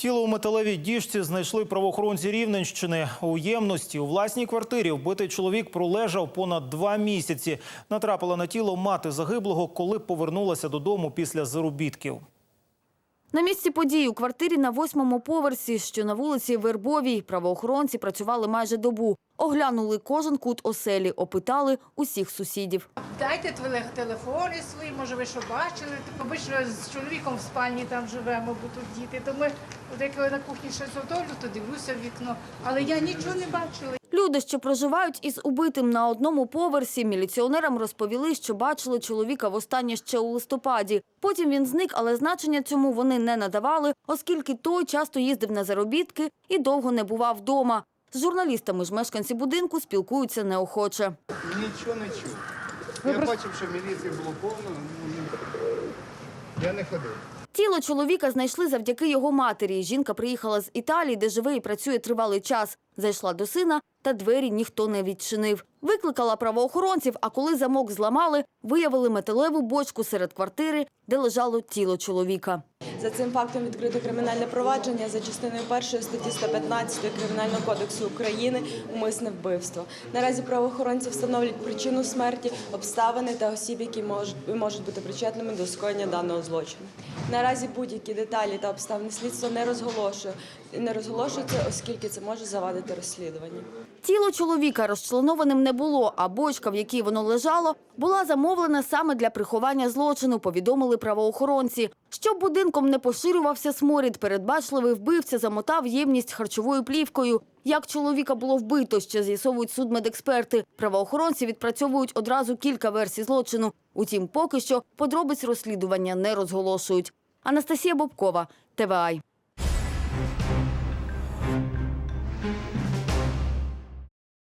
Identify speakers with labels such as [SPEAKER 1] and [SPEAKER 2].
[SPEAKER 1] Тіло у металевій діжці знайшли правоохоронці Рівненщини. У ємності у власній квартирі вбитий чоловік пролежав понад два місяці. Натрапила на тіло мати загиблого, коли повернулася додому після заробітків.
[SPEAKER 2] На місці події у квартирі на восьмому поверсі, що на вулиці Вербовій, правоохоронці працювали майже добу. Оглянули кожен кут оселі, опитали усіх сусідів.
[SPEAKER 3] Дайте теле- телефони свої, може ви що бачили. Обично з чоловіком в спальні там живемо, бо тут діти. То ми деколи на кухні щось готовлю, то дивлюся в вікно. Але я нічого не бачила.
[SPEAKER 2] Люди, що проживають із убитим на одному поверсі, міліціонерам розповіли, що бачили чоловіка востаннє ще у листопаді. Потім він зник, але значення цьому вони не надавали, оскільки той часто їздив на заробітки і довго не бував вдома. З журналістами ж мешканці будинку спілкуються неохоче.
[SPEAKER 4] Нічого не чув. Я бачив, що міліції було повно. ну, Я не ходив.
[SPEAKER 2] Тіло чоловіка знайшли завдяки його матері. Жінка приїхала з Італії, де живе і працює тривалий час. Зайшла до сина, та двері ніхто не відчинив. Викликала правоохоронців, а коли замок зламали, виявили металеву бочку серед квартири, де лежало тіло чоловіка.
[SPEAKER 5] За цим фактом відкрито кримінальне провадження за частиною першої статті 115 Кримінального кодексу України умисне вбивство. Наразі правоохоронці встановлюють причину смерті, обставини та осіб, які можуть, можуть бути причетними до скоєння даного злочину. Наразі будь-які деталі та обставини слідства не розголошує не розголошуються, оскільки це може завадити розслідуванню.
[SPEAKER 2] Тіло чоловіка розчленованим не було, а бочка, в якій воно лежало, була замовлена саме для приховання злочину, повідомили правоохоронці. Щоб будинком не поширювався сморід, передбачливий вбивця замотав ємність харчовою плівкою. Як чоловіка було вбито, ще з'ясовують судмедексперти. Правоохоронці відпрацьовують одразу кілька версій злочину. Утім, поки що подробиць розслідування не розголошують. Анастасія Бобкова, ТВАЙ.